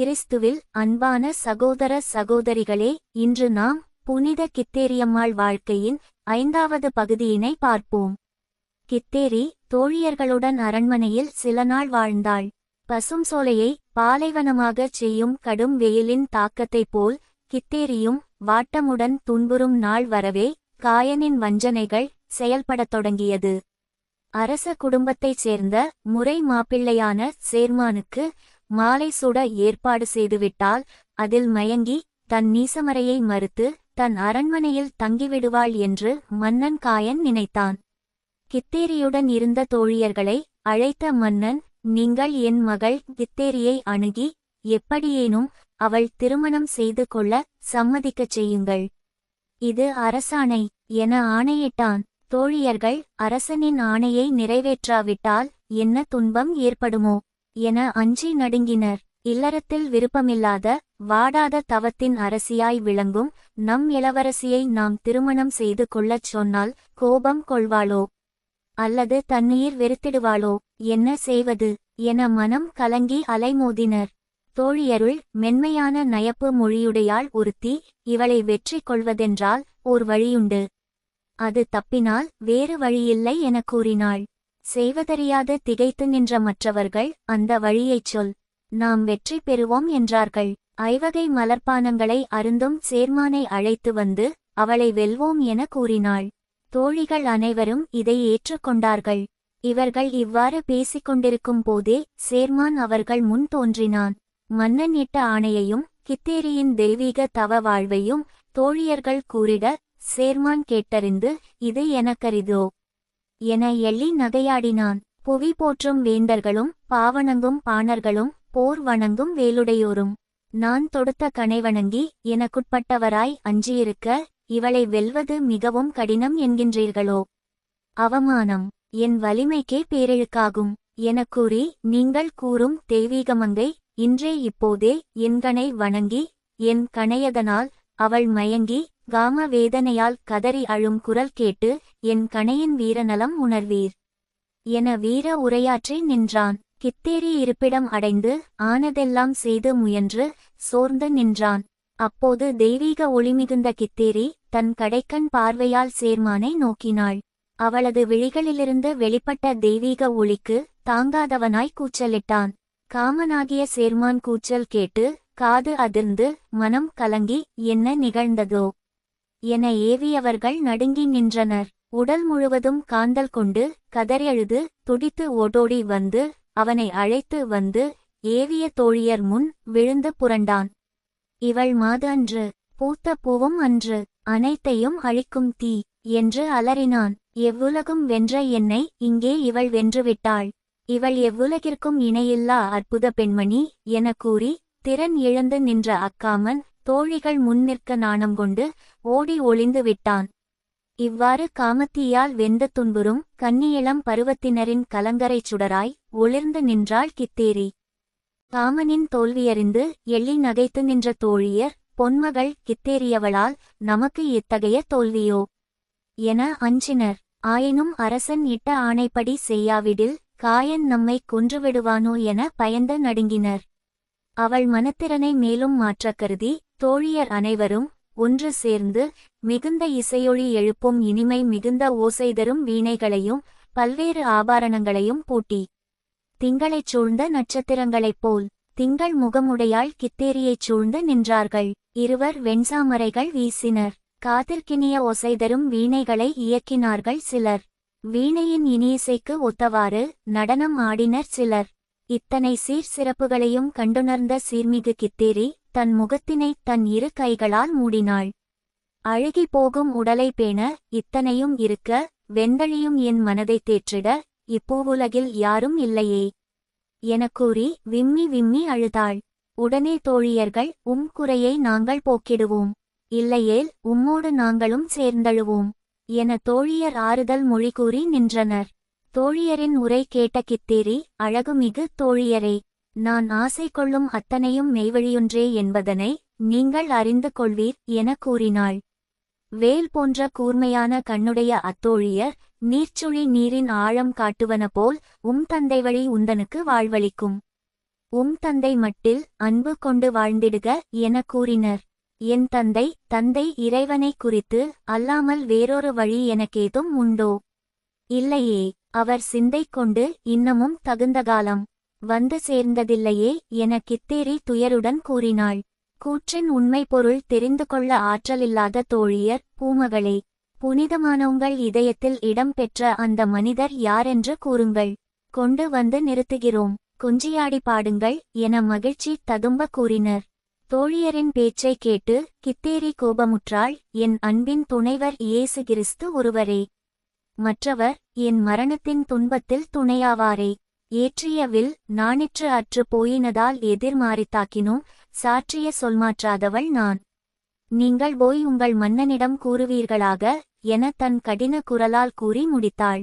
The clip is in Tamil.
கிறிஸ்துவில் அன்பான சகோதர சகோதரிகளே இன்று நாம் புனித கித்தேரியம்மாள் வாழ்க்கையின் ஐந்தாவது பகுதியினை பார்ப்போம். கித்தேரி தோழியர்களுடன் அரண்மனையில் சில நாள் வாழ்ந்தாள். பசும் சோலையை பாலைவனமாகச் செய்யும் கடும் வெயிலின் தாக்கத்தைப் போல் கித்தேரியும் வாட்டமுடன் துன்புறும் நாள் வரவே காயனின் வஞ்சனைகள் செயல்படத் தொடங்கியது. அரச குடும்பத்தைச் சேர்ந்த முறை மாப்பிள்ளையான சேர்மானுக்கு மாலை சுட ஏற்பாடு செய்துவிட்டால் அதில் மயங்கி தன் நீசமறையை மறுத்து தன் அரண்மனையில் தங்கிவிடுவாள் என்று மன்னன் காயன் நினைத்தான். கித்தேரியுடன் இருந்த தோழியர்களை அழைத்த மன்னன் நீங்கள் என் மகள் கித்தேரியை அணுகி எப்படியேனும் அவள் திருமணம் செய்து கொள்ள சம்மதிக்கச் செய்யுங்கள். இது அரசாணை என ஆணையிட்டான். தோழியர்கள் அரசனின் ஆணையை நிறைவேற்றாவிட்டால் என்ன துன்பம் ஏற்படுமோ? என அஞ்சி நடுங்கினர். இல்லறத்தில் விருப்பமில்லாத வாடாத தவத்தின் அரசியாய் விளங்கும் நம் இளவரசியை நாம் திருமணம் செய்து கொள்ளச் சொன்னால் கோபம் கொள்வாளோ? அல்லது தண்ணீர் வெறுத்திடுவாளோ? என்ன செய்வது? என மனம் கலங்கி அலைமோதினர். தோழியருள் மென்மையான நயப்பு மொழியுடையாள் ஒருத்தி இவளை வெற்றி கொள்வதென்றால் ஓர் வழியுண்டு. அது தப்பினால் வேறு வழியில்லை எனக் கூறினாள். செய்வதறியாது திகைத்து நின்ற மற்றவர்கள் அந்த வழியைச் சொல். நாம் வெற்றி பெறுவோம் என்றார்கள். ஐவகை மலர்ப்பானங்களை அருந்தும் சேர்மானை அழைத்து வந்து அவளை வெல்வோம் என கூறினாள். தோழிகள் அனைவரும் இதை ஏற்றுக்கொண்டார்கள் இவர்கள் இவ்வாறு பேசிக் கொண்டிருக்கும் போதே சேர்மான் அவர்கள் முன் தோன்றினான். மன்னன் இட்ட ஆணையையும் கித்தேரியின் தெய்வீக தவ வாழ்வையும் தோழியர்கள் கூறிட சேர்மான் கேட்டறிந்து இது எனக்கரிதோ? என எள்ளி நகையாடினான். புவி போற்றும் வேந்தர்களும் பாவணங்கும் பாணர்களும் போர் வணங்கும் வேலுடையோரும். நான் தொடுத்த கணை வணங்கி எனக்குட்பட்டவராய் அஞ்சியிருக்க இவளை வெல்வது மிகவும் கடினம் என்கின்றீர்களோ? அவமானம். என் வலிமைக்கே பேரெழுக்காகும். எனக் கூறி நீங்கள் கூறும் தெய்வீகமங்கை இன்றே இப்போதே என்கணை வணங்கி என் கணையதனால் அவள் மயங்கி காம வேதனையால் கதறி அழும் குரல் கேட்டு என் கணையின் வீரநலம் உணர்வீர். என வீர உரையாற்றி நின்றான். கித்தேரி இருப்பிடம் அடைந்து ஆனதெல்லாம் செய்து முயன்று சோர்ந்து நின்றான். அப்போது தெய்வீக ஒளிமிகுந்த கித்தேரி தன் கடைக்கண் பார்வையால் சேர்மானை நோக்கினாள். அவளது விழிகளிலிருந்து வெளிப்பட்ட தெய்வீக ஒளிக்கு தாங்காதவனாய் கூச்சலிட்டான். காமனாகிய சேர்மான் கூச்சல் கேட்டு காது அதிர்ந்து மனம் கலங்கி என்ன நிகழ்ந்ததோ? என ஏவியவர்கள் நடுங்கி நின்றனர். உடல் முழுவதும் காந்தல் கொண்டு கதறெழுது துடித்து ஓடோடி வந்து அவனை அழைத்து வந்து ஏவிய தோழியர் முன் விழுந்து புரண்டான். இவள் மாது அன்று பூத்த பூவும் அன்று அனைத்தையும் அழிக்கும் தீ என்று அலறினான். எவ்வுலகும் வென்ற என்னை இங்கே இவள் வென்றுவிட்டாள். இவள் எவ்வுலகிற்கும் இணையில்லா அற்புத பெண்மணி எனக் கூறி திறன் இழந்து நின்ற அக்காமன் தோழிகள் முன்னிற்க நாணம் கொண்டு ஓடி ஒளிந்து விட்டான். இவ்வாறு காமத்தீயால் வெந்த துன்புறும் கன்னியிளம் பருவத்தினரின் கலங்கரைச் சுடராய் ஒளிர்ந்து நின்றாள் கித்தேரி. காமனின் தோல்வியறிந்து எள்ளி நகைத்து நின்ற தோழியர் பொன்மகள் கித்தேறியவளால் நமக்கு இத்தகைய தோல்வியோ என அஞ்சினர். ஆயினும் அரசன் இட்ட ஆணைப்படி செய்யாவிடில் காயன் நம்மை கொன்றுவிடுவானோ என பயந்து நடுங்கினர். அவள் மனத்திறனை மேலும் மாற்றக் கருதி தோழியர் அனைவரும் ஒன்று சேர்ந்து மிகுந்த இசையொளி எழுப்பும் இனிமை மிகுந்த ஓசைதரும் வீணைகளையும் பல்வேறு ஆபாரணங்களையும் பூட்டி. திங்களைச் சூழ்ந்த நட்சத்திரங்களைப் போல் திங்கள் முகமுடையாள் கித்தேரியைச் சூழ்ந்து நின்றார்கள். இருவர் வெண்சாமரைகள் வீசினர். காதிற்கினிய ஒசைதரும் வீணைகளை இயக்கினார்கள் சிலர். வீணையின் இனியிசைக்கு ஒத்தவாறு நடனம் ஆடினர் சிலர். இத்தனை சீர் சிறப்புகளையும் கண்டுணர்ந்த சீர்மிகு கித்தேரி தன் முகத்தினை தன் இரு கைகளால் மூடினாள். அழுகி போகும் உடலை பேண இத்தனையும் இருக்க வெந்தழியும் என் மனதை தேற்றிட இப்பூவுலகில் யாரும் இல்லையே. என கூறி விம்மி விம்மி அழுதாள். உடனே தோழியர்கள் உம் குறையை நாங்கள் போக்கிடுவோம். இல்லையேல் உம்மோடு நாங்களும் சேர்ந்தழுவோம். என தோழியர் ஆறுதல் மொழி கூறி நின்றனர். தோழியரின் உரை கேட்ட கித்தேரி அழகுமிகு தோழியரே. நான் ஆசை கொள்ளும் அத்தனையும் மெய்வழியொன்றே என்பதனை நீங்கள் அறிந்து கொள்வீர் என கூறினாள். வேல் போன்ற கூர்மையான கண்ணுடைய அத்தோழியர் நீர்ச்சுழி நீரின் ஆழம் காட்டுவன போல் உம் தந்தை வழி உந்தனுக்கு வாழ்வளிக்கும். உம் தந்தை மட்டில் அன்பு கொண்டு வாழ்ந்திடுக என கூறினர். என் தந்தை தந்தை இறைவனை குறித்து அல்லாமல் வேறொரு வழி எனக்கேதும் உண்டோ? இல்லையே அவர் சிந்தை கொண்டு இன்னமும் தகுந்த காலம். வந்து சேர்ந்ததில்லையே என கித்தேரி துயருடன் கூறினாள். கூற்றின் உண்மை பொருள் தெரிந்து கொள்ள ஆற்றலில்லாத தோழியர் பூமகளே. புனிதமானவங்கள் இதயத்தில் இடம் பெற்ற அந்த மனிதர் யாரென்று கூறுங்கள். கொண்டு வந்து நிறுத்துகிறோம். குஞ்சியாடி பாடுங்கள் என மகிழ்ச்சி ததும்ப கூறினர். தோழியரின் பேச்சை கேட்டு கித்தேரி கோபமுற்றாள் என் அன்பின் துணைவர் இயேசு கிறிஸ்து ஒருவரே. மற்றவர் என் மரணத்தின் துன்பத்தில் துணையாவாரே. ஏற்றிய வில் நாணிற்று அற்று போயினதால் எதிர்மாறித்தாக்கினோம் சாற்றிய சொல்மாற்றாதவள் நான். நீங்கள் போய் உங்கள் மன்னனிடம் கூறுவீர்களாக? என தன் கடின குரலால் கூறி முடித்தாள்.